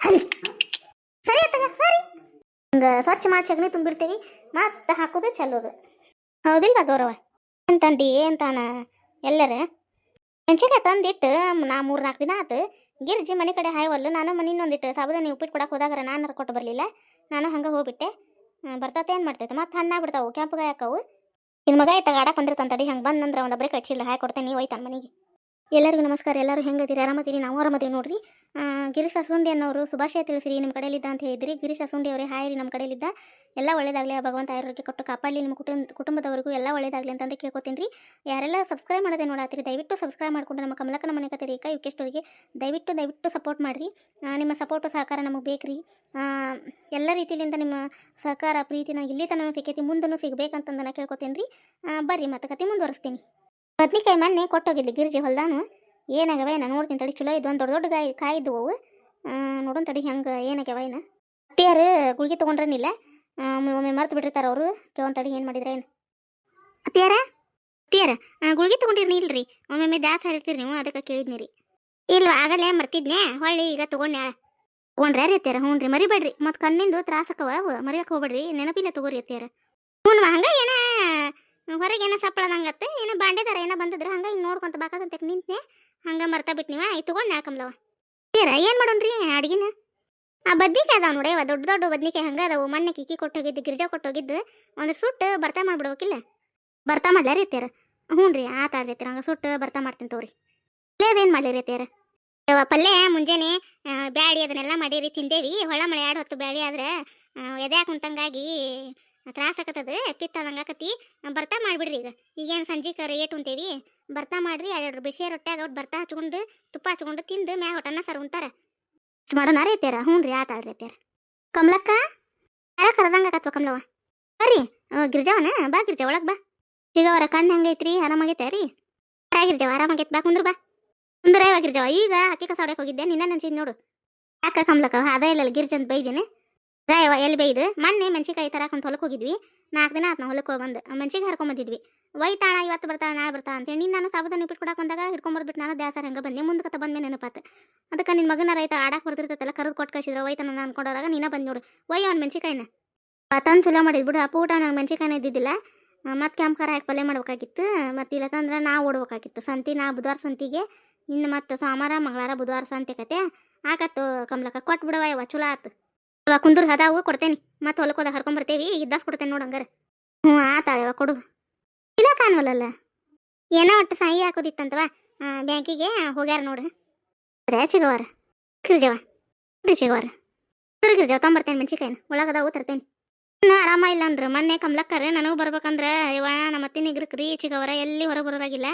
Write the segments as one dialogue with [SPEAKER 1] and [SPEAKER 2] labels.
[SPEAKER 1] ಸರಿ ಅತ್ತಗ ಸರಿ ಹಿಂಗೆ ಸ್ವಚ್ಛ ಮಾಡಿ ಸಗಣಿ ತುಂಬಿರ್ತೀವಿ, ಮತ್ತೆ ಹಾಕೋದು ಚಲ್ಲೋದು ಹೌದಿಲ್ವಾ ಗೌರವ? ಅಂತಂಡಿ ಅಂತಾನ ಎಲ್ಲರ? ಮೆಣಸಿನ್ಕಾಯಿ ತಂದಿಟ್ಟು ನಾ ಮೂರು ನಾಲ್ಕು ದಿನ ಆತು. ಗಿರ್ಜಿ ಮನೆ ಕಡೆ ಹಾಯವಲ್ಲು, ನಾನು ಮನೆ ಇನ್ನೊಂದಿಟ್ಟು ಸಾಬುದಾನಿ ಉಪ್ಪಿಟ್ಟು ಕೊಡಕ್ಕೆ ಹೋದಾಗರ ನಾನು ಕೊಟ್ಟು ಬರಲಿಲ್ಲ. ನಾನು ಹಂಗೆ ಹೋಗ್ಬಿಟ್ಟೆ. ಬರ್ತತೆ ಏನು ಮಾಡ್ತೈತೆ? ಮತ್ತೆ ಹಣ್ಣಾಗಿ ಬಿಡ್ತಾವು ಕೆಂಪು ಹಾಕವು. ನಿನ್ನ ಮಗ ಆಯ್ತಾಗ ಆಡಕ್ಕೆ ಬಂದಿರ್ತಾನೆ ತಡಿ ಹಂಗೆ ಬಂದಂದ್ರೆ ಒಂದು ಒಬ್ಬರೇ ಕಚ್ಚಿಲ್ಲ ಹಾಯ್ ಕೊಡ್ತೇನೆ ನೀವು ಹೋಯ್ತಾನ ಮನೆಗೆ. ಎಲ್ಲರಿಗೂ ನಮಸ್ಕಾರ, ಎಲ್ಲರೂ ಹೆಂಗದಿರಿ? ಆರಾಮದಿರಿ? ನಾವು ಆರಾಮದೇವಿ ನೋಡ್ರಿ. ಗಿರೀಶ್ ಅಸುಂಡಿ ಅನ್ನೋರು ಶುಭಾಶಯ ತಿಳಿಸಿರಿ ನಿಮ್ಮ ಕಡೆಯಲ್ಲಿದ್ದ ಅಂತ ಹೇಳಿದ್ರಿ. ಗಿರೀಶ್ ಅಸುಂಡಿ ಅವರೇ, ಹಾಯ್ ರೀ ನಮ್ಮ ಕಡೆಯಲ್ಲಿದ್ದ. ಎಲ್ಲ ಒಳ್ಳೇದಾಗಲಿ ಭಗವಂತ ಆರೋಗ್ಯ ಕೊಟ್ಟು ಕಾಪಾಡಲಿ ನಿಮ್ಮ ಕುಟುಂಬ ಕುಟುಂಬದವರಿಗೂ ಎಲ್ಲ ಒಳ್ಳೇದಾಗಲಿ ಅಂತಂದು ಕೇಳ್ಕೊತೀನಿ ರೀ. ಯಾರೆಲ್ಲ ಸಬ್ಸ್ಕ್ರೈಬ್ ಮಾಡೋದೇ ನೋಡಾತ್ರಿ ದಯವಿಟ್ಟು ಸಬ್ಸ್ಕ್ರೈಬ್ ಮಾಡ್ಕೊಂಡು ನಮ್ಮ ಕಮಲಕ್ಕನ ಮನೆ ಕತೆ ರೇಖಾ ಯುಕೇಶ್ವರಿಗೆ ದಯವಿಟ್ಟು ದಯವಿಟ್ಟು ಸಪೋರ್ಟ್ ಮಾಡಿರಿ. ನಿಮ್ಮ ಸಪೋರ್ಟು ಸಹಕಾರ ನಮಗೆ ಬೇಕು ರೀ ಎಲ್ಲ ರೀತಿಯಿಂದ ನಿಮ್ಮ ಸಹಕಾರ, ಪ್ರೀತಿನ ಇಲ್ಲಿ ತನಕ ಸಿಕ್ಕೈತಿ ಮುಂದೂ ಸಿಗಬೇಕಂತಂದು ನಾ ಕೇಳ್ಕೊತೀನಿ ರೀ. ಬರ್ರಿ ಮತ್ತೆ ಕತೆ ಮುಂದುವರಿಸ್ತೀನಿ. ಬದ್ನಿಕಾಯಿ ಮೊನ್ನೆ ಕೊಟ್ಟೋಗಿದ್ದೆ ಗಿರ್ಜಿ ಹೊಲ್ದಾನು. ಏನಾಗವ ನೋಡ್ತೀನಿ ತಡಿ, ಚಲೋ ಇದ್ದು ಒಂದು ದೊಡ್ಡ ದೊಡ್ಡ ಕಾಯಿ ಕಾಯಿದ್ವು ಅವು. ನೋಡೋಣ ತಡಿ ಹೆಂಗೆ ಏನಾಗ್ಯಾವ ಏನ. ಗುಳಿಗೆ ತೊಗೊಂಡ್ರನಿಲ್ಲ. ಒಮ್ಮೆ ಮರ್ತು ಬಿಟ್ಟಿರ್ತಾರೆ ಅವರು. ಕೆಲವೊಂದು ತಡಿ ಏನು ಮಾಡಿದ್ರೆ ಏನು. ಅತ್ತಿಯಾರ? ಅತ್ತಿಯಾರ? ಗುಳಿಗೆ ತೊಗೊಂಡಿರ್ನಿ ಇಲ್ರಿ ಒಮ್ಮೊಮ್ಮೆ ದಾಸ ಹೇಳ್ತೀರಿ ನೀವು, ಅದಕ್ಕೆ ಕೇಳಿದ್ನಿ ರೀ ಇಲ್ವ ಆಗಲೇ ಮರ್ತಿದ್ನೆ? ಹೊಳ್ಳಿ ಈಗ ತೊಗೊಂಡೆ ತೊಗೊಂಡ್ರೆ ರೀ ಅತ್ತಿಯಾರ? ಹ್ಞೂ ರೀ ಮರಿಬೇಡ್ರಿ. ಮತ್ತು ಕಣ್ಣಿಂದು ತ್ರಾಸಕ್ಕವ ಮರಿಯಕ್ಕೆ ಹೋಗ್ಬೇಡ್ರಿ. ನೆನಪಿಲ್ಲ ತಗೋರಿ ಅತ್ತಿಯಾರ. ಹ್ಞೂ ಹಂಗೆ ಏನ ಹೊರಗೆ ಏನೋ ಸಪ್ಪಳ ನಂಗತ್ತೆ ಏನೋ ಬಾಂಡೆದಾರ ಏನೋ ಬಂದಿದ್ರೆ, ಹಂಗೆ ಹಿಂಗೆ ನೋಡ್ಕೊಂತ ಬಾಕಂತ ನಿಂತೆ ಹಂಗೆ ಮರ್ತಾ ಬಿಟ್ಟು ನೀವು ಐ ತಗೊಂಡು ಯಾಕಂಬ್ಲವ ಏರ, ಏನು ಮಾಡೋಣ್ರಿ ಅಡ್ಗಿನ? ಆ ಬದ್ನಿಕಾಯಿ ಅದಾವ ನೋಡಿ ದೊಡ್ಡ ದೊಡ್ಡ ಬದ್ನಿಕಾಯಿ ಹಂಗೆ ಅದಾವು ಮಣ್ಣೆ ಕಿಕ್ಕಿ ಕೊಟ್ಟೋಗಿದ್ದು, ಗಿರ್ಜಾ ಕೊಟ್ಟೋಗಿದ್ದು, ಒಂದು ಸುಟ್ಟು ಬರ್ತಾ ಮಾಡ್ಬಿಡ್ಬೇಕಿಲ್ಲ ಬರ್ತಾ ಮಾಡ್ಲ ರೀ ತೇರ ಹ್ಞೂ ರೀ, ಆತ ಹಂಗೆ ಹಂಗ ಸುಟ್ಟು ಬರ್ತಾ ಮಾಡ್ತೀನಿ ತಗೋರಿ. ಏನು ಮಾಡಲಿ ರೀ ತೇರ ಪಲ್ಯ ಮುಂಜಾನೆ ಬ್ಯಾಡಿ ಅದನ್ನೆಲ್ಲ ಮಾಡೀರಿ, ತಿಂದೇವಿ ಹೊಳ ಮಳೆ ಎರಡು ಹೊತ್ತು ಬ್ಯಾಡಿ ಆದ್ರೆ ಎದೆ ಕುಂತಂಗಾಗಿ ತ್ರಾಸ ಆಕತ್ತದ ಪಿತ್ತ ಆಕತಿ ಬರ್ತಾ ಮಾಡಿಬಿಡ್ರಿ ಈಗ. ಈಗೇನು ಸಂಜೆಗೆ ರೇಟ್ ಉಂತೇವಿ. ಬರ್ತಾ ಮಾಡ್ರಿ, ಎರಡು ಬಿಸಿ ರೊಟ್ಟ್ಯಾಗ ಅವ್ರು ಬರ್ತಾ ಹಚ್ಕೊಂಡು, ತುಪ್ಪ ಹಚ್ಕೊಂಡು ತಿಂದು ಮ್ಯಾಗ ಹೊಟ್ಟನ್ನ ಸರ್ ಉಂತಾರ ಮಾಡೋಣ ರೀತ್ಯಾರ ಹ್ಞೂ ರೀ ಆತಾಳ್ರಿ ರೀತ್ಯಾರ ಕಮಲಕ್ಕ? ಯಾರ ಕರೆದಂಗ ಆಕತ್ವ ಕಮಲವ್ವ? ಬರ್ರಿ. ಗಿರ್ಜಾವನ? ಬಾ ಗಿರ್ಜಾ ಒಳಗೆ ಬಾ. ಈಗ ಅವರ ಕಣ್ಣು ಹೆಂಗೈತ್ರಿ? ಆರಾಮಾಗೈತೆ ರೀ? ಗಿರ್ಜಾವ, ಆರಾಮಾಗೈತೆ. ಬಾ ಕುಂದ್ರ ಬಾ. ಕುಂದ್ರ ಗಿರ್ಜಾವ. ಈಗ ಅಕ್ಕಿ ಕಸ ಹೋಗಿದ್ದೆ. ನಿನ್ನ ನೆನ್ಸಿದ್ ನೋಡು. ಯಾಕ ಕಮಲಕ್ಕ? ಅದ ಇಲ್ಲ ಗಿರ್ಜಂತ ಬೈದೇನೆ? ರಾಯವ ಎಲ್ಲಿ ಬೈದು ಮೊನ್ನೆ ಮೆಣಸಿಕಾಯಿ ತರಕಂತ ಹೊಲಕ್ಕೆ ಹೋಗಿದ್ವಿ. ನಾಲ್ಕು ದಿನ ಆತ್ನ ಹೊಲಕ್ಕೆ ಹೋಗಿ ಬಂದು. ಮೆಣಸಿಗೆ ಹರ್ಕೊಂಬಂದಿದ್ವಿ ಒಯ್ತಾಣ, ಇವತ್ತು ಬರ್ತಾಳ, ನಾಳೆ ಬರ್ತಾ ಅಂತೇಳಿ ನೀನು ನಾನು ಸಾಬುದಾನ ಉಪ್ಪಿಟ್ಟು ಕೊಡಕ್ಕೆ ಬಂದಾಗ ಹಿಡ್ಕೊಂಬರ್ಬಿಟ್ಟು ನಾನು ದ್ಯಾಸಾರ ಹಂಗೆ ಬಂದೆ. ಮುಂದಕ್ಕೆ ಬಂದ ಬಂದ್ಮೇಲೆ ನೆನಪಾತ. ಅದಕ್ಕೆ ನಿನ್ನ ಮಗನ ರೈತ ಆಡಕ್ಕೆ ಬರ್ತಿರ್ತೈತಲ್ಲ ಕರೆದು ಕೊಟ್ಟು ಕಳಿಸಿದ್ರೆ ಒಯ್ತಾನ ನಾನು ಕೊಡೋರಾಗ ನೀನ ಬಂದು ನೋಡು. ಒಯ್ಯ ಅವ್ನು ಮೆಣಸಿಕಾಯಿನ ತಂದು ಚಲೋ ಮಾಡಿದ್ ಬಿಡು. ಅಪ್ಪ ಊಟ ನಂಗೆ ಮೆಣಸಿಕಾಯಿನ ಇದ್ದಿದ್ದಿಲ್ಲ. ಮತ್ತೆ ಕೆಂಪು ಹಾಕಿ ಪಲ್ಯ ಮಾಡ್ಬೇಕಾಗಿತ್ತು. ಮತ್ತು ಇಲ್ಲತಂದ್ರೆ ನಾ ಓಡ್ಬೇಕಾಗಿತ್ತು. ಸಂತಿ, ನಾ ಬುಧವಾರ ಸಂತಿಗೆ, ಇನ್ನು ಮತ್ತು ಸೋಮವಾರ ಮಂಗಳವಾರ, ಬುಧವಾರ ಸಂತೆ ಕತೆ. ಆಕತ್ತು ಕಮಲಕ್ಕ ಕೊಟ್ಟು ಬಿಡವ ಯವ್ವ ಚಲೋ ಆತು. ಅವ ಕುಂದೂರ್ ಅದಾವು ಕೊಡ್ತೇನೆ. ಮತ್ತೆ ಹೊಲಕ್ಕೆ ಹೋದಾಗ ಹರ್ಕೊಂಬರ್ತೇವಿ ಇದ್ದಾಸ್ ಕೊಡ್ತೇನೆ ನೋಡು ಹಂಗಾರೆ. ಹ್ಞೂ ಆತಾಳೆವ ಕೊಡು. ಇಲ್ಲ ಕಾಣವಲ್ಲಲ್ಲ ಏನೋ ಒಟ್ಟು ಸಾಯಿ ಹಾಕೋದಿತ್ತಂತವ ಬ್ಯಾಂಕಿಗೆ ಹೋಗ್ಯಾರ ನೋಡು. ರೇ ಸಿಗವಾರ. ಕಿರ್ಜವ ಸಿಗವಾರ. ಕಿರ್ಜವ ತೊಂಬರ್ತೇನೆ ಮೆಣಸಿಕಾಯಿನ ಒಳಗದಾವು ತರ್ತೇನೆ. ಇನ್ನು ಆರಾಮ ಇಲ್ಲ ಅಂದ್ರೆ. ಮೊನ್ನೆ ಕಮ್ಲಕ್ಕರೆ ನನಗೂ ಬರ್ಬೇಕಂದ್ರೆ ಇವ ನಮ್ಮ ಅತ್ತಿನ ಇಗ್ರಕ್ರಿ ಚಿಗವರ ಎಲ್ಲಿ ಹೊರಗೆ ಬರೋದಾಗಿಲ್ಲ.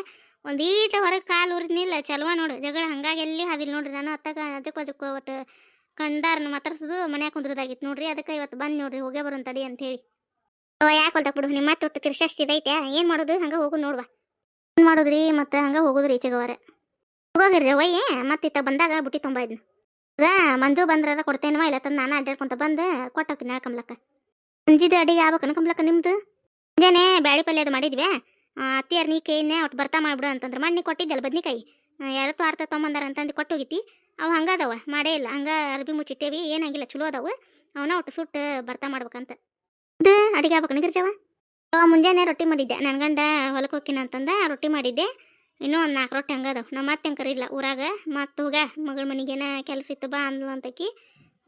[SPEAKER 1] ಒಂದೀಟ ಹೊರಗೆ ಕಾಲು ಉರಿದ್ನಿಲ್ಲ ಚಲುವ ನೋಡು. ಜಗಳ ಹಂಗಾಗಿ ಎಲ್ಲಿ ಹಾದಿಲ್ಲ ನೋಡ್ರಿ. ನಾನು ಅತ್ತಾಗ ಅದಕ್ಕೆ ಅದಕ್ಕೆ ಒಟ್ಟು ಕಂಡಾರನ ಮಾತಾಡ್ಸೋದು ಮನ್ಯಾಗ ಕುಂದ್ರದಾಗಿತ್ತು ನೋಡ್ರಿ ಅದಕ್ಕೆ ಇವತ್ತು ಬಂದು ನೋಡ್ರಿ ಹೋಗೇ ಬರೋನ್ ತಡಿ ಅಂತ ಹೇಳಿ ಯಾಕೆ ಹೊಲ್ದಾಗ ಬಿಡು ನಿಮ್ಮ ತೊಟ್ಟು ಇದೈತೆ ಏನು ಮಾಡೋದು? ಹಂಗೆ ಹೋಗು ನೋಡ್ವಾ. ಏನು ಮಾಡೋದ್ರಿ ಮತ್ತೆ ಹಂಗೆ ಹೋಗೋದ್ರಿ ಈಚೆಗವರ ಹೋಗೋಗಿರ್ರಿ ಒಯ್ಯ ಮತ್ತೆ ಇತ್ತ ಬಂದಾಗ ಬುಟ್ಟಿ ತುಂಬ ಇದ್ನು. ಅದ ಮಂಜು ಬಂದ್ರಾರ ಕೊಡ್ತೇನವ ಇಲ್ಲ ತಂದು ನಾನು ಅಡ್ಡಾಡ್ಕೊಂತ ಬಂದು ಕೊಟ್ಟೋಕಿನ ಕಮಲಕ್ಕ. ಸಂಜಿದ ಅಡಿಗೆ ಆಗ್ಬೇಕನ ಕಮಲಕ್ಕ ನಿಮ್ದು? ಮುಂಜಾನೆ ಬ್ಯಾಳಿ ಪಲ್ಯ ಅದು ಮಾಡಿದ್ವಿ ಅತ್ತಿಯಾರ ನೀ ಕೇನೆ ಒಟ್ಟು ಬರ್ತಾ ಮಾಡ್ಬಿಡು ಅಂತಂದ್ರೆ ಮಣ್ಣಿ ಕೊಟ್ಟಿದ್ದಲ್ಲ ಬದ್ನಿಕಾಯಿ. ಎರಡು ಆರ್ತ ತೊಗೊಂಬಂದಾರ ಅಂತಂದು ಕೊಟ್ಟೋಗಿತಿ ಅವು ಹಂಗದವ ಮಾಡೇ ಇಲ್ಲ, ಹಂಗ ಅರ್ಬಿ ಮುಚ್ಚಿಟ್ಟೇವಿ, ಏನಾಗಿಲ್ಲ, ಚಲೋ ಅದಾವು, ಅವನ ಒಟ್ಟು ಸುಟ್ಟು ಬರ್ತಾ ಮಾಡ್ಬೇಕಂತ. ಇದು ಅಡಿಗೆ ಆಗ್ಬೇಕು ನಿಗಿರ್ಜವ ಅವ ಮುಂಜಾನೆ ರೊಟ್ಟಿ ಮಾಡಿದ್ದೆ ನನ್ನ ಗಂಡ ಹೊಲಕ್ಕೆ ಹೋಗಿನ ಅಂತಂದ ರೊಟ್ಟಿ ಮಾಡಿದ್ದೆ, ಇನ್ನೂ ಒಂದು ನಾಲ್ಕು ರೊಟ್ಟಿ ಹಂಗದವ ನಮ್ಮ ಮತ್ತೆ ಹೆಂಗೆ ಇಲ್ಲ ಊರಾಗ, ಮತ್ತು ಹೋಗ, ಮಗಳ ಮನೆಗೇನ ಕೆಲಸ ಇತ್ತು ಬಾ ಅಂದ್ಲು ಅಂತಕಿ,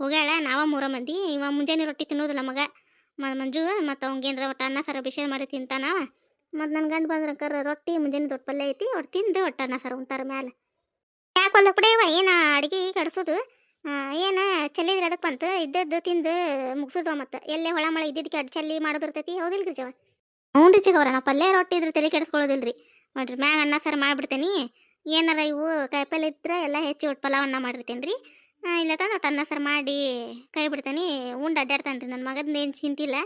[SPEAKER 1] ಹೋಗ್ಯಾಳ, ನಾವ ಮೂರ ಮಂದಿ, ಇವ ಮುಂಜಾನೆ ರೊಟ್ಟಿ ತಿನ್ನೋದಿಲ್ಲ ಮಗ ಮಂಜು ಮತ್ತು ಅವಂಗೇನ್ರ ಒಟ್ಟು ಅನ್ನ ಸಾರು ಬಿಸಿ ಮಾಡಿ ತಿಂತಾನವ ಮತ್ತು ನನ್ನ ಗಂಡ ಬಂದ್ರೆ ರೊಟ್ಟಿ ಮುಂಜಾನೆ ದೊಡ್ಡ ಪಲ್ಯ ಐತಿ ಒಟ್ಟು ತಿಂದು ಒಟ್ಟು ಅನ್ನ ಸಾರು ಉಂತಾರ ಮ್ಯಾಲೆ. ಯಾಕೆ ಹೊಲ ಕುಡಿಯವ ಏನು ಅಡುಗೆ ಕಡಿಸೋದು? ಏನು ಚೆಲ್ಲಿದ್ರೆ ಅದಕ್ಕೆ ಬಂತು? ಇದ್ದದ್ದು ತಿಂದು ಮುಗಿಸೋದು ಮತ್ತು? ಎಲ್ಲೇ ಹೊಳ ಮಳೆ ಇದ್ದಿದ್ದಕ್ಕೆ ಅಡ್ ಚಲ್ಲಿ ಮಾಡೋದಿರ್ತೈತಿ? ಹೌದಿಲ್ಲ ಜವ? ಹ್ಞೂ ರೀ ಚಿಗವ್ರ ನಾ ಪಲ್ಯ ರೊಟ್ಟಿ ಇದ್ರೆ ತಲೆ ಕೆಡಿಸ್ಕೊಳ್ಳೋದಿಲ್ರಿ. ನೋಡ್ರಿ, ಮ್ಯಾಗ ಅನ್ನ ಸಾರು ಮಾಡಿಬಿಡ್ತೇನೆ. ಏನಾರ ಇವು ಕಾಯಿಪಲ್ಲೆ ಇದ್ರೆ ಎಲ್ಲ ಹೆಚ್ಚಿ ಒಟ್ಟು ಪಲಾವನ್ನ ಮಾಡಿರ್ತೇನೆ ರೀ ಇಲ್ಲ ತಂದು ಒಟ್ಟು ಅನ್ನ ಸಾರು ಮಾಡಿ ಕೈ ಬಿಡ್ತೇನೆ ಉಂಡು ಅಡ್ಡಾಡ್ತಾನೆ ರೀ ನನ್ನ ಮಗದ ಏನು ಚಿಂತಿಲ್ಲ.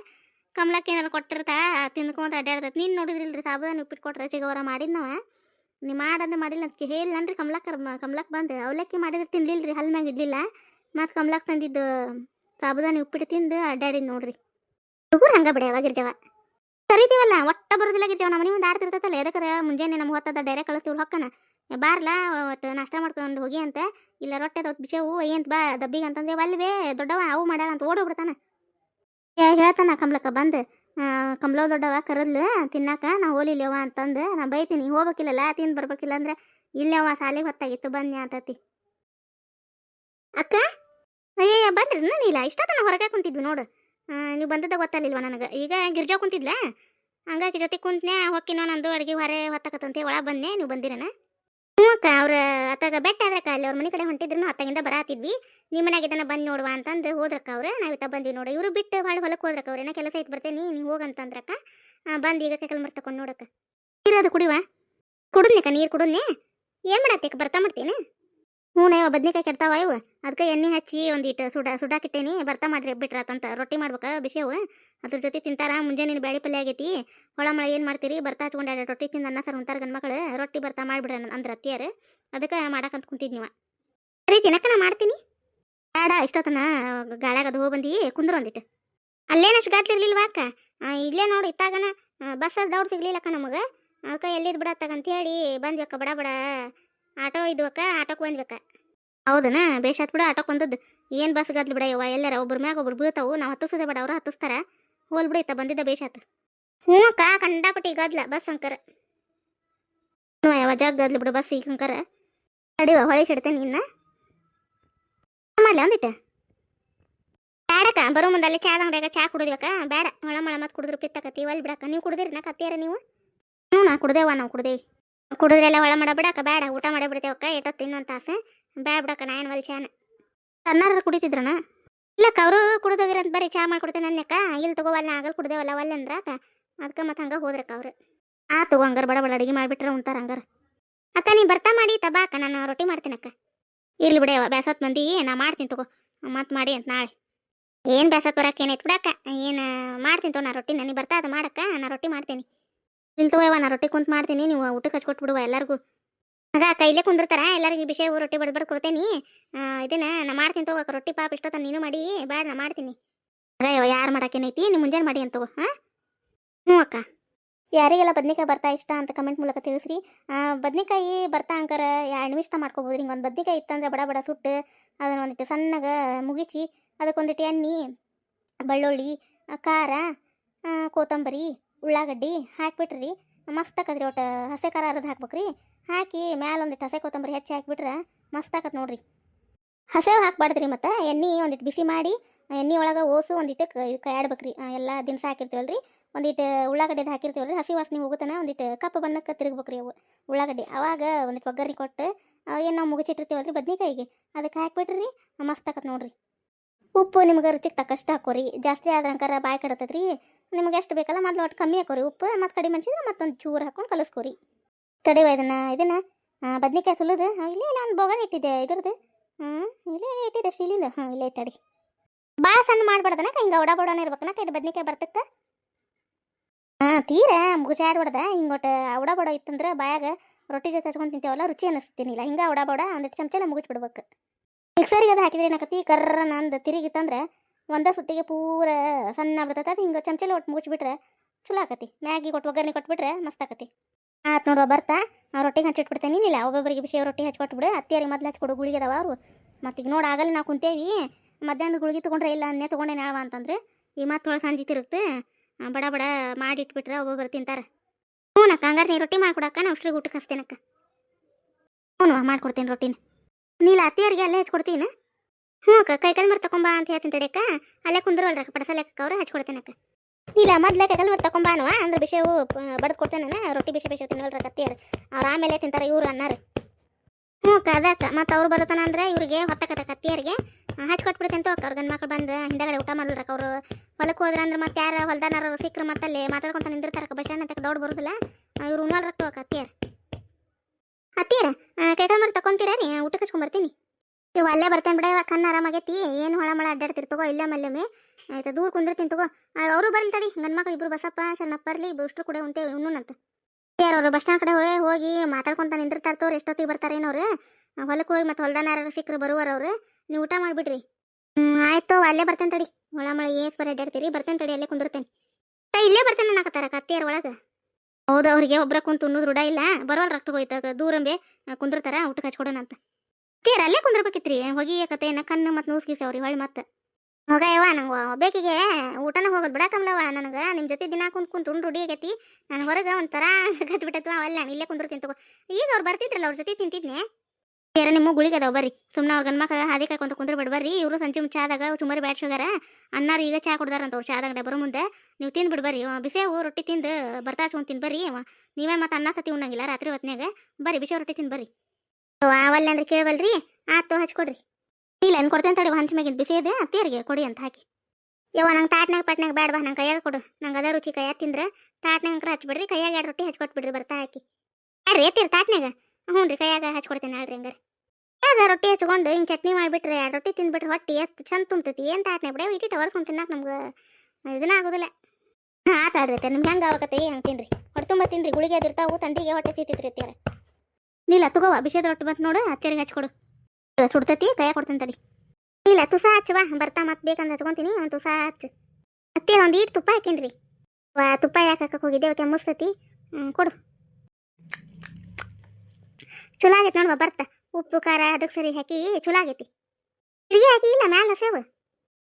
[SPEAKER 1] ಕಮಲಕ್ಕೆ ಏನಾರು ಕೊಟ್ಟಿರ್ತಾ ತಿಂದ್ಕೊಂತ ಅಡ್ಡಾಡ್ತೈತಿ ನೀನು ನೋಡಿದ್ರಿಲ್ರಿ ಸಾಬುದಾನ ಉಪ್ಪಿಟ್ಟು ಕೊಟ್ರೆ ಚಿಗವರ ಮಾಡಿದ್ನವ? ನೀ ಮಾಡಂದ್ರೆ ಮಾಡಿಲ್ಲ ಅದಕ್ಕೆ ಹೇಳಿ ನನ್ರಿ ಕಮಲಕ್ ಬಂದು. ಅವಲಕ್ಕಿ ಮಾಡಿದ್ರೆ ತಿನ್ಲಿಲ್ಲ ರೀ ಹಲ್ ಮ್ಯಾಗ ಇಡ್ಲಿಲ್ಲ. ಮತ್ತು ಕಮಲಕ್ಕೆ ತಂದಿದ್ದು ಸಾಬುದಾನಿ ಉಪ್ಪಿಟ್ಟು ತಿಂದು ಅಡ್ಡಾಡಿದ್ ನೋಡ್ರಿ. ಹುಡುಗರು ಹಂಗೆ ಬಿಡ ಯಾವಾಗಿರ್ತೇವ ಕರಿತೀವಲ್ಲ ಒಟ್ಟ ಬರೋದಿಲ್ಲ ಗಿರ್ಜವ ನಮ್ಮ ಮನೆ ಮುಂದೆ ಆಡ್ತಿರ್ತೈತಲ್ಲ ಎದಕ್ಕರ ಮುಂಜಾನೆ ನಮ್ಗೆ ಹೊತ್ತದ ಡೈರೆಕ್ಟ್ ಕಳಿಸ್ತೀವಿ ಹೊಕ್ಕನ. ಬಾರ್ಲ ಒಟ್ಟು ನಾಷ್ಟ ಮಾಡ್ಕೊಂಡು ಹೋಗಿ ಅಂತ. ಇಲ್ಲ ರೊಟ್ಟೆ ದೊತ್ತು ಬಿಚ್ಚವು ಅಂತ ಬಾ, ದಬ್ಬಿಗೆ ಅಂತಂದ್ರೆ ಅಲ್ವೇ, ದೊಡ್ಡವ, ಅವು ಮಾಡ್ಯಾಳ ಅಂತ ಓಡಿ ಹೋಗ್ಬಿಡ್ತಾನ. ಏ, ಹೇಳ್ತಾನ ಕಮಲಕ್ಕ ಬಂದು. ಕಮ್ಲವ್ ದೊಡ್ಡವ ಕರದ್ಲು ತಿನ್ನಾಕ ನಾ ಹೋಲಿಲ್ಲವ ಅಂತಂದು. ನಾ ಬೈತೀನಿ ಹೋಗ್ಬೇಕಿಲ್ಲಲ್ಲ ತಿಂದು ಬರ್ಬೇಕಿಲ್ಲ ಅಂದ್ರೆ ಇಲ್ಲವ ಸಾಲಿಗೆ ಹೊತ್ತಾಗಿತ್ತು ಬನ್ನಿ ಅಂತತಿ. ಅಕ್ಕ? ಅಯ್ಯ ಬಂದ್ರಿ ನೀಲ ಇಷ್ಟತನ ಹೊರಗೆ ಕುಂತಿದ್ವಿ ನೋಡು. ನೀವು ಬಂದದ ಗೊತ್ತಲ್ಲಿಲ್ವ ನನಗೆ. ಈಗ ಗಿರ್ಜಾ ಕುಂತಿದ್ಲ? ಹಂಗಾಗಿ ಜೊತೆ ಕುಂತ್ನೆ ಹೊಕ್ಕಿನೋ ನಂದು ಅಡುಗೆ ಹೊರೆ ಹೊತ್ತಕತ್ತಂತೆ ಒಳಗೆ ಬಂದೆ ನೀವು ಬಂದಿರನ? ಅಕ್ಕ ಅವ್ರ ಅತ್ತಾಗ ಬೆಟ್ಟ ಆದ್ರಕ್ಕ ಅಲ್ಲಿ ಅವ್ರ ಮನೆ ಕಡೆ ಹೊಂಟಿದ್ರು ಅತ್ತಾಗಿಂದ ಬರಾತಿದ್ವಿ. ನಿಮ್ಮ ಮನ್ಯಾಗ ಇದನ್ನ ಬಂದು ನೋಡುವ ಅಂತಂದು ಹೋದ್ರಕ್ಕ ಅವ್ರ. ನಾವು ಬಂದ್ವಿ ನೋಡು. ಇವರು ಬಿಟ್ಟು ಭಾಳ ಹೊಲಕ್ಕೆ ಹೋದ್ರಕ್ಕ ಅವ್ರ. ಏನೋ ಕೆಲಸ ಐತೆ ಬರ್ತೇನೆ, ನೀವು ಹೋಗಂತಂದ್ರಕ್ಕ ಬಂದು ಈಗ ಕೈಕಲ್ ಮರ್ ತಕೊಂಡು ನೋಡಕ್ಕ. ನೀರದು ಕುಡಿವ? ಕುಡುದ್ನೇಕ ನೀರು ಕುಡುದ್ನೆ? ಏನು ಮಾಡತ್ತೇಕ ಬರ್ತಾ ಮಾಡ್ತೀನಿ? ಹ್ಞೂ ಇವ ಬದ್ನಿಕಾಯಿ ಕೆಡ್ತಾವ ಇವು. ಅದಕ್ಕೆ ಎಣ್ಣೆ ಹಚ್ಚಿ ಒಂದಿಟ್ಟು ಸುಡ, ಸುಡಾಕಿಟ್ಟೇನಿ. ಬರ್ತಾ ಮಾಡ್ರಿ ಬಿಟ್ರಾತಂತ. ರೊಟ್ಟಿ ಮಾಡ್ಬೇಕಾ ಬಿಸಿವು ಅದ್ರ ಜೊತೆ ತಿಂತಾರ. ಮುಂಜಾನೆ ಬ್ಯಾಳಿ ಪಲ್ಯ ಆಗೈತಿ. ಹೊಳಮಳ ಏನು ಮಾಡ್ತೀರಿ? ಬರ್ತಾ ಹಚ್ಕೊಂಡು ರೊಟ್ಟಿ ತಿಂದು ಅನ್ನ, ಸರ್, ಉಂತಾರ ಗಂಡ್ಮಕ್ಳು ರೊಟ್ಟಿ ಬರ್ತಾ ಮಾಡಿಬಿಡ್ರ ಅಂದ್ರೆ ಅತ್ತಿಯಾರು. ಅದಕ್ಕೆ ಮಾಡಕ್ಕಂತ ಕುಂತಿದ್ ನೀವು. ಸರಿ ದಿನಕ್ಕೆ ನಾ ಮಾಡ್ತೀನಿ. ಬೇಡ ಇಷ್ಟತನ ಗಾಳ್ಯಾಗ ಅದು ಹೋಗಿ ಬಂದು ಕುಂದ್ರು ಒಂದಿಟ್ಟು ಅಲ್ಲೇನಷ್ಟು ಗಾತ್ಲಿರ್ಲಿಲ್ವಾ ಅಕ್ಕ? ಇಲ್ಲೇ ನೋಡಿ, ಇತ್ತಾಗನ ಬಸ್ ದೌಡ್ ಸಿಗ್ಲಿಲ್ಲಕ್ಕ ನಮಗೆ. ಅದಕ್ಕೆ ಎಲ್ಲಿದ್ ಬಿಡತ್ತಾಗ ಅಂತ ಹೇಳಿ ಬಂದ್ವಕ್ಕ ಬಡ ಬಡ. ಆಟೋ ಇದ್ವಕ್ಕ ಆಟೋಕ್ಕೆ ಬಂದ್ವಕ್ಕ ಹೌದನ? ಬೇಷಾತ್ ಬಿಡ ಆಟೋಕ್ಕೆ ಬಂದದ್ದು. ಏನು ಬಸ್ ಗದ್ಲು ಬಿಡ ಎಲ್ಲಾರ ಒಬ್ರ ಮ್ಯಾಗ ಒಬ್ರು ಬೀಳ್ತಾವು. ನಾವು ಹತ್ತಿಸೋದೇ ಬೇಡ ಅವ್ರು, ಹತ್ತಿಸ್ತಾರ. ಹೋಲ್ ಬಿಡೈತ ಬಂದಿದ್ದ ಬೇಷಾತ ಹ್ಞೂ ಅಕ್ಕ ಕಂಡಾಪಟ್ಟಿ ಗದ್ಲ ಬಸ್ ಅಂಕರ. ಹ್ಞೂ ಯಾವ ಜಾಗ ಗದ್ಲು ಬಿಡು ಬಸ್ ಈಗ ಅಂಕರ. ತಡಿವ ಹೊಳೆ ಸಿಡ್ತೇನೆ ಇನ್ನ ಮಾಡ್ಲಿ ಅಂದಿಟ್ಟ ಬೇಡಕ್ಕ ಬರೋ ಮುಂದೆ ಅಲ್ಲಿ ಚಾ ಅಂಗಡಿಯಾಗ ಚಾ ಕುಡಿದ್ವಕ್ಕ ಬೇಡ ಮಳ ಮಳ ಮತ್ತೆ ಕುಡಿದ್ರು ಪಿತ್ತಕತ್ತಿ, ಒಲ್ ಬಿಡಕ್ಕ. ನೀವು ಕುಡಿದಿರಿ, ನಾ ಕತ್ತಿಯಾರ ನೀವು? ಹ್ಞೂ ನಾ ಕುಡ್ದೇವ, ನಾವು ಕುಡ್ದೇವಿ. ಕುಡಿದ್ರೆಲ್ಲ ಒಳ ಮಾಡ ಬಿಡಕ್ಕ ಬೇಡ ಊಟ ಮಾಡೇ ಬಿಡ್ತೇವಕ್ಕ ಎಷ್ಟೊತ್ತು ಇನ್ನೊಂದು ತಾಸು ಬೇಡ ಬಿಡಕ್ಕ, ನಾ ಏನು ಒಲ್ ಚಾನ ಸಣ್ಣಾರ ಕುಡಿತಿದ್ರನ? ಇಲ್ಲಕ್ಕ ಅವರು ಕುಡ್ದೋಗಿರಂತ ಬರೀ ಚಾ ಮಾಡ್ಕೊಡ್ತೇನೆ ಅನ್ನಕ್ಕ. ಇಲ್ಲಿ ತಗೋವಲ್ಲ ಆಗಲ್ ಕುಡ್ದೇವಲ್ಲ ಒಲ್ಲ ಅಂದ್ರಾಕ. ಅದಕ್ಕೆ ಮತ್ತೆ ಹಂಗ ಹೋದ್ರಕ್ಕ ಅವ್ರು. ಆ ತಗೋ ಹಂಗಾರ ಬಡ ಬಡ ಅಡಿಗೆ ಮಾಡಿಬಿಟ್ರೆ ಉಂತಾರ ಹಂಗಾರ. ಅಕ್ಕ, ನೀ ಬರ್ತಾ ಮಾಡಿ ತಬಾಕ ನಾನು ರೊಟ್ಟಿ ಮಾಡ್ತೀನಕ್ಕ ಇರ್ಲಿ ಬಿಡ, ಬ್ಯಾಸತ್ ಮಂದಿ, ನಾ ಮಾಡ್ತೀನಿ ತಗೋ. ಮತ್ತೆ ಮಾಡಿ ಅಂತ ನಾಳೆ. ಏನು ಬ್ಯಾಸತ್ ಬರಕ್ಕೆ ಏನೈತೆ ಬಿಡಕ್ಕ ಏನು ಮಾಡ್ತೀನಿ ತಗೋ ನಾ ರೊಟ್ಟಿ. ನೀ ಬರ್ತಾ ಅದು ಮಾಡಕ್ಕ, ನಾ ರೊಟ್ಟಿ ಮಾಡ್ತೀನಿ. ಇಲ್ಲಿ ತಗೋಯವ ನಾ ರೊಟ್ಟಿ ಕುಂತ ಮಾಡ್ತೀನಿ. ನೀವು ಊಟಕ್ಕೆ ಹಚ್ಕೊಟ್ಬಿಡುವ ಎಲ್ಲರಿಗೂ. ಆಗ ಕೈಲೇ ಕುಂದಿರ್ತಾರ, ಎಲ್ಲರಿಗೆ ಬಿಷಯ ರೊಟ್ಟಿ ಬಡ್ದು ಕೊಡ್ತೇನಿ. ಇದನ್ನ ನಾ ಮಾಡ್ತೀನಿ ತಗೋ ರೊಟ್ಟಿ ಪಾಪ ಇಷ್ಟೊತ್ತ ನೀನು ಮಾಡಿ ಬೇಡ ನಾ ಮಾಡ್ತೀನಿ. ಅಯ್ಯೋ ಯಾರು ಮಾಡಕ್ಕೇನೈತಿ ನೀವು ಮುಂಜಾನೆ ಮಾಡಿ ಅಂತ ತಗೋ, ಹಾಂ? ಹ್ಞೂ ಅಕ್ಕ. ಯಾರಿಗೆಲ್ಲ ಬದ್ನಿಕಾಯಿ ಬರ್ತಾ ಇಷ್ಟ ಅಂತ ಕಮೆಂಟ್ ಮೂಲಕ ತಿಳಿಸ್ರಿ. ಬದ್ನೆಕಾಯಿ ಬರ್ತಾ ಅಂಕರ ಎರಡು ನಿಮಿಷ ಮಾಡ್ಕೋಬೋದು ಹಿಂಗೆ ಒಂದು ಬದ್ನಿಕಾಯಿ ಇತ್ತಂದ್ರೆ ಬಡ ಬಡ ಸುಟ್ಟು, ಅದನ್ನ ಒಂದಿಟ್ಟು ಸಣ್ಣಗೆ ಮುಗಿಸಿ ಅದಕ್ಕೊಂದಿಟ್ಟು ಎಣ್ಣೆ, ಬೆಳ್ಳುಳ್ಳಿ ಖಾರ ಕೊತ್ತಂಬರಿ, ಉಳ್ಳಾಗಡ್ಡಿ ಹಾಕ್ಬಿಟ್ರಿ. ಮಸ್ತ್ ಹಾಕದ್ರಿ ಒಟ್ಟು, ಹಸೆ ಖಾರ ಅರ್ದು ಹಾಕ್ಬೇಕ್ರಿ. ಹಾಕಿ ಮ್ಯಾಲೆ ಒಂದಿಟ್ಟು ಹಸೆ ಕೊತ್ತಂಬರಿ ಹೆಚ್ಚಿ ಹಾಕಿಬಿಟ್ರೆ ಮಸ್ತ್ ಆಕತ್ ನೋಡ್ರಿ. ಹಸೆ ಹಾಕ್ಬಾರ್ದ್ರಿ ಮತ್ತು, ಎಣ್ಣೆ ಒಂದಿಟ್ಟು ಬಿಸಿ ಮಾಡಿ, ಎಣ್ಣೆ ಒಳಗೆ ಓಸು ಒಂದಿಟ್ಟು ಕೈಯಾಡ್ಬೇಕ್ರಿ. ಎಲ್ಲ ದಿನಸ ಹಾಕಿರ್ತೀವಲ್ರಿ. ಒಂದಿಟ್ಟು ಉಳ್ಳಾಗಡ್ಡೆದು ಹಾಕಿರ್ತೀವಲ್ರಿ. ಹಸಿ ವಾಸನೆ ಹೋಗುತ್ತಾನೆ ಒಂದಿಟ್ಟು ಕಪ್ಪು ಬಣ್ಣಕ್ಕೆ ತಿರುಗ್ಬೇಕ್ರಿ ಅವು ಉಳ್ಳಾಗಡ್ಡೆ. ಅವಾಗ ಒಂದಿಟ್ಟು ಒಗ್ಗರಣೆ ಕೊಟ್ಟು ಏನು ನಾವು ಮುಗಿಚಿಟ್ಟಿರ್ತೀವಲ್ರಿ ಬದ್ನೆಕಾಯಿಗೆ ಅದಕ್ಕೆ ಹಾಕ್ಬಿಟ್ರಿ, ಮಸ್ತ್ ಆಕತ್ ನೋಡ್ರಿ. ಉಪ್ಪು ನಿಮ್ಗೆ ರುಚಿಗೆ ತಕ್ಕಷ್ಟು ಹಾಕೋರಿ. ಜಾಸ್ತಿ ಆದ್ರಂಕಾರ ಬಾಯಿ ಕಡತದ್ರಿ. ನಿಮ್ಗೆ ಎಷ್ಟು ಬೇಕಲ್ಲ ಮೊದಲು ಒಟ್ಟು ಕಮ್ಮಿ ಹಾಕೋರಿ. ಉಪ್ಪು ಮತ್ತು ಕಡಿಮೆ ಮಂಚಿದ್ರೆ ಮತ್ತೊಂದು ಚೂರು ಹಾಕೊಂಡು ಕಲಿಸ್ಕೋರಿ. ತಡಿವ ಇದನ್ನ ಇದನ್ನ ಬದ್ನಿಕಾಯಿ ಸುಲಿದು. ಇಲ್ಲೇ ಒಂದು ಬೋಗಣಿ ಇಟ್ಟಿದ್ದೆ, ಇದ್ರದ್ದು. ಹ್ಞೂ ಇಲ್ಲೇ ಇಟ್ಟಿದ್ದೆ ಸ್ಟೀಲಿಂದ ಹಾಂ, ಇಲ್ಲೇ ತಡಿ. ಭಾಳ ಸಣ್ಣ ಮಾಡ್ಬಾರ್ದನಕ ಹಿಂಗೆ ಒಡ ಬಡೋಣ ಇರ್ಬೇಕನಕ ಇದು ಬದ್ನಿಕಾಯಿ ಬರ್ತಕ್ಕ. ಹಾಂ, ತೀರಾ ಮುಗುಚಾಡ್ಬಾರ್ದ ಹಿಂಗೆ ಒಟ್ಟು ಉಡ ಬಡ ಇತ್ತಂದ್ರೆ ಬಾಯಾಗ ರೊಟ್ಟಿ ಜೊತೆ ಹಚ್ಕೊಂಡು ತಿಂತೇವಲ್ಲ, ರುಚಿ ಅನ್ನಿಸ್ತೀನಿಲ್ಲ ಹಿಂಗೆ ಉಡ ಬಡ ಒಂದಿಟ್ಟು ಚಮಚೆಲ್ಲ ಮುಗಿಸ್ಬಿಡ್ಬೇಕು. ಮಿಕ್ಸರಿಗೆ ಅದು ಹಾಕಿದ್ರೆ ಏನಾಕತಿ ಕರ್ರ ನಂದು ತಿರುಗಿತ್ತಂದ್ರೆ ಒಂದೇ ಸುತ್ತಿಗೆ ಪೂರ ಸಣ್ಣ ಬಿಡ್ತೈತೆ ಅದು ಹಿಂಗೆ ಚಮಚೆಲ್ಲ ಒಟ್ಟು ಮುಗಿಸ್ಬಿಟ್ರೆ ಚಲೋ ಆಕತಿ ಮ್ಯಾಗಿ ಕೊಟ್ಟು ಒಗ್ಗರಣೆ ಕೊಟ್ಬಿಟ್ರೆ ಮಸ್ತ್ ಆಕತಿ ಆತ್ ನೋಡುವ ಬರ್ತಾ ರೊಟ್ಟಿಗೆ ಹಚ್ಚಿಟ್ಬಿಡ್ತೇನೆ ನೀನಿಲ್ಲ ಒಬ್ಬೊಬ್ಬರಿಗೆ ಬಿಸಿ ರೊಟ್ಟಿ ಹಚ್ಕೊಟ್ಬಿಡು ಅತ್ತಿಯರಿಗೆ ಮೊದ್ಲು ಹಚ್ಕೊಡು, ಗುಳಿಗೆ ಅದಾವ ಅವರು. ಮತ್ತೀಗ ನೋಡಿ ಆಗಲ್ಲ ನಾವು ಕುಂತೇವಿ, ಮಧ್ಯಾಹ್ನದ ಗುಳಿಗೆ ತೊಗೊಂಡ್ರೆ ಇಲ್ಲ, ಅನ್ನೇ ತೊಗೊಂಡೆ ಯಾವ ಅಂತಂದ್ರೆ, ಈ ಮತ್ತೆ ಒಳಗೆ ಸಂಜೆ ತಿರುಗುತ್ತೆ ಬಡ ಬಡ ಮಾಡಿ ಇಟ್ಬಿಟ್ರೆ ಒಬ್ಬೊಬ್ಬರು ತಿಂತಾರೆ. ಹ್ಞೂ ಅಕ್ಕ ಹಂಗಾರೆ ನೀ ರೊಟ್ಟಿ ಮಾಡ್ಕೊಡಕ್ಕ, ನಾ ಅಷ್ಟ್ರಿಗೆ ಊಟಕ್ಕೆ ಹಸ್ತೇನಕ್ಕ ಹ್ಞೂ ಮಾಡ್ಕೊಡ್ತೀನಿ ರೊಟ್ಟಿನ. ನೀಲ ಅತ್ತಿಯರಿಗೆ ಅಲ್ಲೇ ಹಚ್ಕೊಡ್ತೀನಿ? ಹ್ಞೂ ಅಕ್ಕ ಕೈ ಕಾಲು ಮರ ತಕೊಂಬಾ ಅಂತ ಹೇಳ್ತೀನಿ ತಡಿಯಕ್ಕ, ಅಲ್ಲೇ ಕುಂದ್ರವಲ್ರಕ್ಕ ಪಡಸಲೆಕ್ಕ ಅವ್ರು ಹಚ್ಕೊಡ್ತೇನಕ್ಕ. ಇಲ್ಲ, ಮೊದ್ಲೇ ಕೈ ಮತ್ತೆ ತಗೊಂಬಾನವ ಅಂದ್ರೆ ಬಿಸಿವು ಬಡ್ದು ಕೊಡ್ತೇನೆ ರೊಟ್ಟಿ ಬಿಸಿ ಬಿಸಿ ತಿನ್ನಲ್ರ ಕತ್ತಿಯರು. ಅವ್ರು ಆಮೇಲೆ ತಿಂತಾರೆ ಇವ್ರು ಅನ್ನಾರ. ಹ್ಞೂ, ಅಕ್ಕ ಮತ್ತೆ ಅವ್ರು ಬರುತ್ತಾನ ಅಂದ್ರೆ ಇವ್ರಿಗೆ ಹೊತ್ತಕತ್ತ ಕತ್ತಿಯರಿಗೆ ಹಚ್ಕೊಟ್ಬಿಡ್ತೇನೆ ಕೊಟ್ಬಿಡ್ತೇನೆ ತೋಕ ಅವ್ರ ಗಂಡು ಮಕ್ಳು ಬಂದು ಹಿಂದಗಡೆ ಊಟ ಮಾಡ್ಲಕ್ಕ ಅವರು. ಹೊಲಕ್ಕೆ ಹೋದ್ರೆ ಅಂದ್ರೆ ಮತ್ತೆ ಯಾರು ಹೊಲ್ದಾನಾರ ಸಿಕ್ಕರು ಮತ್ತೆ ಅಲ್ಲಿ ಮಾತಾಡ್ಕೊಂತ ನಿಂದಿರ್ತಾರಕ್ಕ ಬಸ್ ಸ್ಟ್ಯಾಂಡ್ ಅಂತ ದೌಡ್ ಬರುದಿಲ್ಲ. ಇವ್ರು ಉಣ್ಣಲ್ರಕ್ಕ ತೋಕ ಅತ್ತಿಯರ್. ಅತ್ತಿಯರ? ಕೈಕಾಲ್ ಮಾಡಿ ತಕೊಂತೀರಾ ರೀ? ಊಟಕ್ಕೆ ಹಚ್ಕೊಂಬರ್ತೀನಿ ಇವು ಅಲ್ಲೇ ಬರ್ತೇನೆ ಬಿಡ ಕಣ್ಣು ಆರಾಮಾಗೈತಿ ಏನು ಹೊಳ ಮಳ ಅಡ್ಡಾಡ್ತಿರ್ತಗೋ ಇಲ್ಲೇ ಮಲ್ಲೆಮ್ಮೆ ಆಯ್ತಾ, ದೂರ ಕುಂದಿರ್ತೀನಿ ತಗೋ. ಅವರು ಬರ್ಲಿ ತಡಿ, ಗಂಡ್ ಮಕ್ಳು ಇಬ್ರು ಬಸಪ್ಪ ಶರಣಪ್ಪರ್ಲಿ ಇಷ್ಟು ಕೂಡ ಉಣ್ಣುನಂತ ಯಾರು ಅವರು ಬಸ್ ಸ್ಟ್ಯಾಂಡ್ ಕಡೆ ಹೋಗಿ ಹೋಗಿ ಮಾತಾಡ್ಕೊಂತ ನಿಂದಿರ್ತಾರ ತೋರು ಎಷ್ಟೊತ್ತಿಗೆ ಬರ್ತಾರೇನವ್ರು ಹೊಲಕ್ಕೆ ಹೋಗಿ ಮತ್ತೆ ಹೊಲ್ದಾನ ಯಾರು ಸಿಕ್ಕರು ಬರುವರ ಅವ್ರು. ನೀವು ಊಟ ಮಾಡಿಬಿಡ್ರಿ. ಹ್ಞೂ ಆಯ್ತು, ಅಲ್ಲೇ ಬರ್ತೇನೆ ತಡಿ. ಹೊಳಮಳ ಏಸ್ ಬರ ಅಡ್ಡಾಡ್ತೀರಿ. ಬರ್ತೇನೆ ತಡಿ, ಅಲ್ಲೇ ಕುಂದಿರ್ತೇನೆ. ಇಲ್ಲೇ ಬರ್ತೇನೆ ಅನ್ನಕತ್ತಾರ ಕತ್ತಿಯರ್ ಒಳಗೆ. ಹೌದು, ಅವ್ರಿಗೆ ಒಬ್ರ ಕುಂತು ಉಣ್ಣೋದು ರೂಢ ಇಲ್ಲ. ಬರೋಲ್ ರಕ್ತ ಹೋಯ್ತಾಗ ದೂರಂಬೆ ಕುಂದಿರ್ತಾರ ಊಟಕ್ಕೆ ಹಚ್ಕೊಡೋಣ ಅಂತ. ತೀರ ಅಲ್ಲೇ ಕುಂದಿರ್ಬೇಕಿತ್ರಿ. ಹೊಗಿ ಕತೆನ ಕಣ್ಣು ಮತ್ತು ಅವ್ರಿ ಹೊಳ್ಳಿ ಮತ್ತೆ. ಹೋಗ ಯವ್ವ ನಂಗೆ ಬೇಕಿಗೆ ಊಟನ ಹೋಗೋದು ಬಿಡಾಕಮ್ಲವ ನನಗೆ. ನಿಮ್ಮ ಜೊತೆ ದಿನ ಕುಂತ್ ಕುಂತು ಉಂಡು ರೂಢಿ ಆಗೈತಿ. ನಾನು ಹೊರಗೆ ಒಂಥರ ಕತ್ ಬಿಟ್ಟತ್ವ ಅಲ್ಲ ನಾನು ಇಲ್ಲೇ ಕುಂದಿರ್ತೀನಿ ತಗೋ. ಈಗ ಅವ್ರು ಬರ್ತಿದ್ರಲ್ಲ, ಅವ್ರ ಜೊತೆ ತಿಂತಿದ್ನೆ. ಬೇರೆ ನಿಮ್ಮ ಗುಳಿಗೆ ಅದಾವ ಬರ್ರಿ. ಸುಮ್ಮನೆ ಅವ್ರ ಗಂಡ್ಮಕ್ಳ ಹಾದಿ ಕಾಯ್ಕೊಂತ ಕುಂದ್ರ ಬಿಡ್ ಬರ್ರಿ. ಇವರು ಸಂಜೆ ಚಾದಾಗ ಚುಮರಿ ಬ್ಯಾಟ್ ಶುಗರ. ಅನ್ನಾರು ಈಗ ಚಾ ಕುಡ್ದಾರಂತ ಅವ್ರು ಚಾದಾಗ ಬರೋ ಮುಂದೆ. ನೀವು ತಿಂದು ಬಿಡ್ ಬರ್ರಿ ಬಿಸಿವು ರೊಟ್ಟಿ ತಿಂದು ಬರ್ತಾ ತಿನ್ ಬರ್ರಿ. ಅವ ನೀವೇ ಮತ್ತೆ ಅನ್ನ ಸತಿ ಉಣ್ಣಂಗಿಲ್ಲ ರಾತ್ರಿ ಹೊತ್ನ್ಯಾಗ. ಬರ್ರಿ ಬಿಸಿ ರೊಟ್ಟಿ ತಿನ್ ಬರ್ರಿ. ಅವಲ್ಲ ಅಂದ್ರೆ ಕೇಳಬಲ್ರಿ ಆತು ಹಚ್ಕೊಡ್ರಿ ಇಲ್ಲ, ಏನ್ ಕೊಡ್ತೇನೆ ತಡಿ ಹಂಚ ಮ್ಯಾಗಿನ ಬಿಸಿ ಇದೆ ಅತ್ತಿಯರಿಗೆ ಕೊಡಿ ಅಂತ ಹಾಕಿ. ಯವ್ವ, ನಂಗೆ ತಾಟ್ನಾಗ ಪಟ್ನಾಗ ಬೇಡ ಬಾ ನಂಗೆ ಕೈಯಾಗ ಕೊಡು. ನಂಗೆ ಅದ ರುಚಿ ಕೈಯಾಗ ತಿಂದ್ರೆ ತಾಟ್ನಾಗ ಹಚ್ಬಿಡ್ರಿ ಕೈಯಾಗ ಎರಡು ರೊಟ್ಟಿ ಹಚ್ಕೊಟ್ಬಿಡ್ರಿ ಬರ್ತಾ ಹಾಕಿ. ಆಡ್ರಿ ತಿರ್ ತಾಟ್ನಾಗ ಹ್ಞೂ ರೀ, ಕೈಯಾಗ ಹಚ್ಕೊಡ್ತೇನೆ ಹೇಳ್ರಿ ಹಂಗಾರೆ. ಯಾವ್ದು ರೊಟ್ಟಿ ಹಚ್ಕೊಂಡು ಹಿಂಗೆ ಚಟ್ನಿ ಮಾಡಿಬಿಟ್ರೆ ಎರಡು ರೊಟ್ಟಿ ತಿಂದ್ಬಿಟ್ರೆ ಹೊಟ್ಟಿ ಎತ್ತು ಚಂದ ತುಂಬ್ತೈತಿ, ಏನು ತಾಟ್ನಾಗ ಬಿಡ ಇಟ್ಟಿಟ್ಟು ಹೊರ್ಸ್ಕೊಂಡು ತಿನ್ನಕ್ಕೆ ನಮ್ಗೆ ಇದನ್ನ ಆಗೋದಿಲ್ಲ. ಹಾಂ ಆತಾಡ್ರಿ ನಿಮ್ಗೆ ಹೆಂಗೆ ಆಗತ್ತೆ ಹಂಗೆ ತಿನ್ರಿ. ಹೊಟ್ಟೆ ತುಂಬ ತಿನ್ರಿ, ಗುಳಿಗೆ ಅದಿರ್ತಾವು ತಂಡಿಗೆ ಹೊಟ್ಟೆ ಸಿಗ್ತೈತ್ರಿ ಅತ್ಯಾರ ನೀಲ ತಗೋವ ಅಭಿಷೇಕ ರೊಟ್ಟಿ ಬಂತು ನೋಡು ಅತ್ಯಾರಿಗೆ ಹಚ್ಕೊಡು. ಸುಡ್ತತಿ, ಕೈಯಾಗ ಕೊಡ್ತೇನೆ ತಡಿ. ಇಲ್ಲ ತುಸ ಹಚ್ಚುವ ಬರ್ತಾ ಮತ್ತೆ ಬೇಕಂದ್ರೆ ಹಚ್ಕೊಂತೀನಿ, ಒಂದು ತುಸ ಹಚ್ಚು. ಅತ್ತೆ, ಒಂದು ಈಟ್ ತುಪ್ಪ ಹಾಕೇನ್ರಿ. ವಾ, ತುಪ್ಪ ಯಾಕೆ ಹೋಗಿದ್ದೆ ಅವತ್ತೆ ಮುಸ್ತತಿ ಕೊಡು. ಚಲೋ ಆಗೈತೆ ನೋಡುವ, ಬರ್ತಾ. ಉಪ್ಪು, ಖಾರ ಅದಕ್ಕೆ ಸರಿ ಹಾಕಿ ಚಲೋ ಆಗೈತಿ. ಜೀರಿಗೆ ಹಾಕಿ ಇಲ್ಲ, ಮ್ಯಾಲ ಹಸೇವು.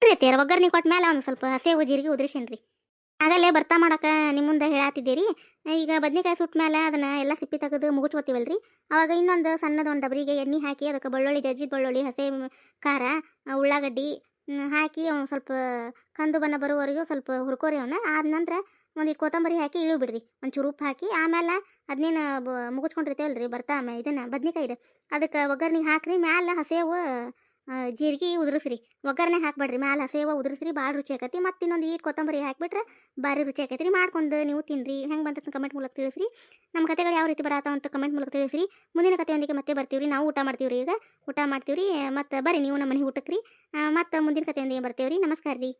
[SPEAKER 1] ರೀತಿಯಾರ ಒಗ್ಗರ್ನಿ ಕೊಟ್ಟ ಮ್ಯಾಲ ಒಂದು ಸ್ವಲ್ಪ ಹಸೇವು, ಜೀರಿಗೆ ಉದ್ರಿಸೇನ್ರಿ. ಆಗಲೇ ಬರ್ತಾ ಮಾಡಕ್ಕೆ ನಿಮ್ಮ ಮುಂದೆ ಹೇಳಾತಿದ್ದೀರಿ. ಈಗ ಬದನೆಕಾಯಿ ಸುಟ್ಟ ಮೇಲೆ ಅದನ್ನು ಎಲ್ಲ ಸಿಪ್ಪಿ ತೆಗೆದು ಮುಗುಚ್ಕೋತೀವಲ್ರಿ? ಅವಾಗ ಇನ್ನೊಂದು ಸಣ್ಣದ ಒಂದು ಡಬರಿಗೆ ಎಣ್ಣೆ ಹಾಕಿ ಅದಕ್ಕೆ ಬೆಳ್ಳುಳ್ಳಿ, ಜಜ್ಜಿದ ಬೆಳ್ಳುಳ್ಳಿ, ಹಸೆ ಖಾರ, ಉಳ್ಳಾಗಡ್ಡಿ ಹಾಕಿ ಅವ್ನು ಸ್ವಲ್ಪ ಕಂದು ಬಣ್ಣ ಬರುವವರೆಗೂ ಸ್ವಲ್ಪ ಹುರ್ಕೋರಿ ಅವನ್ನ ಆದ ನಂತರ ಒಂದು ಕೊತ್ತಂಬರಿ ಹಾಕಿ ಇಳು ಬಿಡ್ರಿ. ಒಂದು ಉಪ್ಪು ಹಾಕಿ ಆಮೇಲೆ ಅದನ್ನೇನು ಮುಗಿಸ್ಕೊಂಡಿರ್ತೇವಲ್ರಿ ಬರ್ತಾ ಇದನ್ನು ಬದ್ನೆಕಾಯಿ ಇದೆ ಅದಕ್ಕೆ ಒಗ್ಗರ್ನಿಗೆ ಹಾಕ್ರಿ. ಮ್ಯಾಲೆ ಹಸೇವು ಜೀರಿಗೆ ಉದುರಿಸ್ರಿ. ಒಗ್ಗರಣೆ ಹಾಕ್ಬೇಡ್ರಿ, ಮ್ಯಾಲ ಸೇವ ಉದುರಿಸ್ರಿ, ಭಾಳ ರುಚಿ ಆಕತಿ. ಮತ್ತು ಇನ್ನೊಂದು ಈಟ್ ಕೊತ್ತಂಬರಿ ಹಾಕ್ಬಿಟ್ರೆ ಭಾರಿ ರುಚಿ ಆಕೈತಿ ರೀ ಮಾಡ್ಕೊಂಡು ನೀವು ತಿನ್ನಿರಿ ಹೆಂಗೆ ಬಂತ ಕಮೆಂಟ್ ಮೂಲಕ ತಿಳಿಸ್ರಿ. ನಮ್ಮ ಕತೆಗಳು ಯಾವ ರೀತಿ ಬರತ್ತಾವ ಅಂತ ಕಮೆಂಟ್ ಮೂಲಕ ತಿಳಿಸ್ರಿ. ಮುಂದಿನ ಕಥೆಯೊಂದಿಗೆ ಮತ್ತೆ ಬರ್ತೀವ್ರಿ. ನಾವು ಊಟ ಮಾಡ್ತೀವ್ರಿ ಈಗ. ಊಟ ಮಾಡ್ತೀವ್ರಿ. ಮತ್ತು ಬರ್ರಿ ನೀವು ನಮ್ಮ ಮನೆಗೆ ಊಟಕ್ಕೆ ರೀ. ಮತ್ತು ಮುಂದಿನ ಕಥೆಯೊಂದಿಗೆ ರೀ ನಮಸ್ಕಾರ ರೀ.